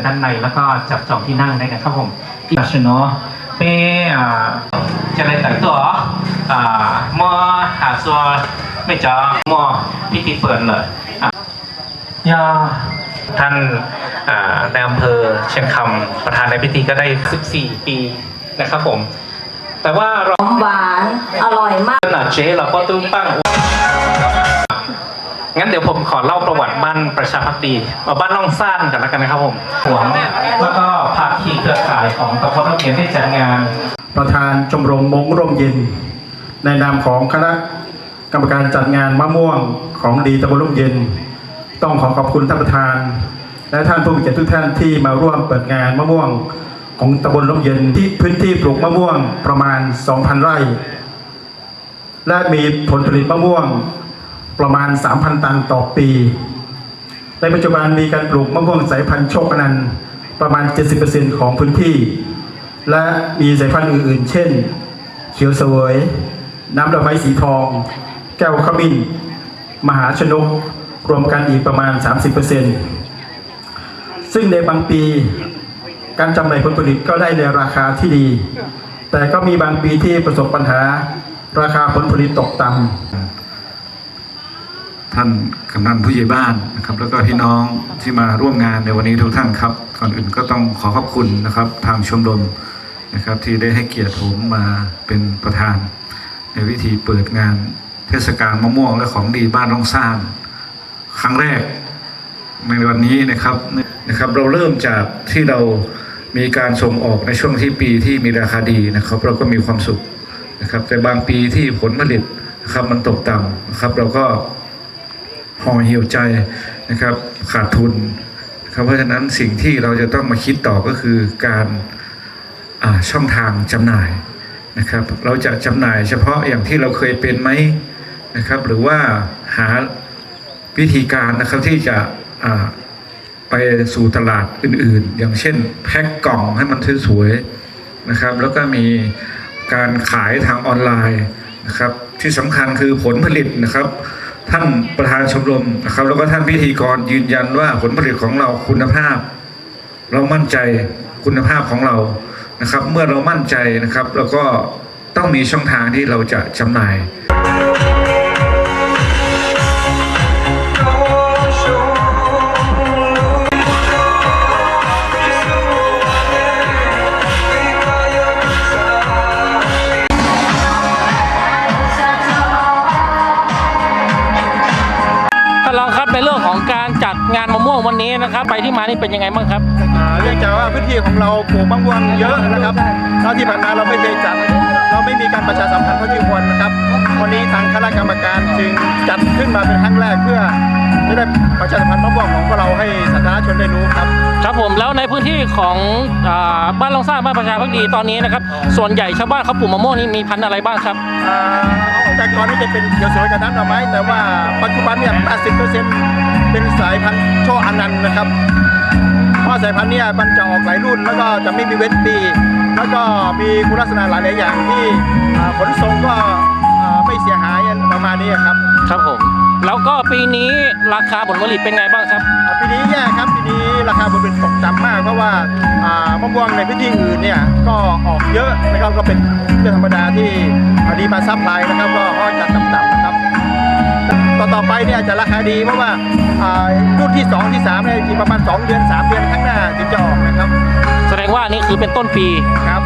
ญด้านในแล้วก็จับจองที่นั่งได้นะครับผมที่ชโนเป้อ่าจะอะไรแต่งตัวอ่ามอหาซัวไม่จอมอพิธีเปิดเลยอะยาท่านอ่าในอำเภอเชียงคำประธานในพิธีก็ได้ 14 ปีนะครับผม แต่ว่าเราหอมหวาน อร่อยมากขนาดเจ๊เราก็ตุ้มปั้ง งั้นเดี๋ยวผมขอเล่าประวัติบ้านประชาพักดีเอาบ้านล่องซ่านกันแล้วกันนะครับผมหวงแล้วก็ภาคีเครือข่ายของตำบลต้องเขียนที่จัดงาน ประธานชมรมมงร่มเย็น ในนามของคณะกรรมการจัดงานมะม่วงของดีตำบลร่มเย็น ต้องขอขอบคุณท่านประธาน และท่านผู้มีเกียรติทุกท่านที่มาร่วมเปิดงานมะม่วงของตำบลร่มเย็นที่พื้นที่ปลูกมะม่วงประมาณ 2,000 ไร่ และมีผลผลิตมะม่วง ประมาณ 3,000 ตันต่อปี ในปัจจุบันมีการปลูกมะม่วงสายพันธุ์โชคอนันต์ประมาณ 70%ของพื้นที่ และมีสายพันธุ์อื่นๆ เช่น เขียวเสวย น้ำดอกไม้สีทอง แก้วขมิ้น มหาชนก รวมกันอีกประมาณ 30%ซึ่งในบางปี การจำหน่ายผลผลิตก็ได้ในราคาที่ดี แต่ก็มีบางปีที่ประสบปัญหาราคาผลผลิตตกต่ำ ท่านกำนันผู้ใหญ่บ้านนะครับ แล้วก็พี่น้องที่มาร่วมงานในวันนี้ทุกท่านครับ ก่อนอื่นก็ต้องขอขอบคุณนะครับ ทางชมรมนะครับ ที่ได้ให้เกียรติผมมาเป็นประธาน ในวิธีเปิดงานเทศกาลมะม่วงและของดีบ้านร่องซ่านครั้งแรกในวันนี้นะครับนะครับ เราเริ่มจากที่เรามีการส่งออกในช่วงที่ปีที่มีราคาดีนะครับ เราก็มีความสุขนะครับ แต่บางปีที่ผลผลิตนะครับมันตกต่ำนะครับ เราก็ ห่อเหี่ยวใจนะครับขาดทุนครับเพราะฉะนั้นสิ่งที่เราจะต้องมาคิดต่อก็คือการช่องทางจำหน่ายนะครับ เราจะจำหน่ายเฉพาะอย่างที่เราเคยเป็นไหมนะครับ หรือว่าหาวิธีการนะครับที่จะไปสู่ตลาดอื่นๆ อย่างเช่น แพ็คกล่องให้มันสวยๆนะครับ แล้วก็มีการขายทางออนไลน์นะครับ ที่สำคัญคือผลผลิตนะครับ ท่านประธานชมรมนะครับ แล้วก็ท่านพิธีกรยืนยันว่าผลผลิตของเราคุณภาพ เรามั่นใจคุณภาพของเรานะครับ เมื่อเรามั่นใจนะครับ แล้วก็ต้องมีช่องทางที่เราจะจำหน่ายานรองครับในเรื่องของการจัดงานมะม่วงวันนี้นะครับ ไปที่มานี่เป็นยังไงบ้างครับอ่าเนื่องจากว่าพื้นที่ของเราปลูกมะม่วงเยอะนะครับแล้วที่ผ่านมาเราไม่เคยจัด เราไม่มีการประชาสัมพันธ์เท่าที่ควรนะครับ วันนี้ทางคณะกรรมการจึงจัดขึ้นมาเป็นครั้งแรกเพื่อจะได้ประชาสัมพันธ์มะม่วงของพวกเราให้สาธารณชนได้รู้ครับ ครับผมแล้วในพื้นที่ของอาบ้านลองซ่าบ้านประชาพักดีตอนนี้นะครับ ส่วนใหญ่ชาวบ้านเขาปลูกมะม่วงนี่มีพันธุ์อะไรบ้างครับ อ่าแต่ก่อนนี่จะเป็นเขียวสวยกับน้ำดอกไม้ แต่ว่าปัจจุบันเนี่ย 80%เป็นสายพันธุ์ช่ออนันต์นะครับ เพราะสายพันธุ์เนี่ยมันจะออกหลายรุ่น แล้วก็จะไม่มีเว้นปี แล้วก็มีคุณลักษณะหลายๆอย่างที่อ่าขนส่งก็อ่าไม่เสียหายประมาณนี้ครับ ครับผม แล้วก็ปีนี้ราคาผลผลิตเป็นไงบ้างครับ อ่าปีนี้เนี่ยครับปีนี้ราคาผลผลิตตกต่ำมากเพราะว่าอ่ามะม่วงในพื้นที่อื่นเนี่ยก็ออกเยอะนะครับก็เป็นเรื่องธรรมดาที่อ่าดีมาซัพพลายนะครับก็ก็จะต่ำๆนะครับ ต่อต่อไปเนี่ยจะราคาดีเพราะว่าอ่ารุ่นที่2ที่3เนี่ยอีกประมาณ 2 เดือน 3 เดือนข้างหน้าถึงจะออกนะครับแสดงว่านี่คือเป็นต้นปี ครับ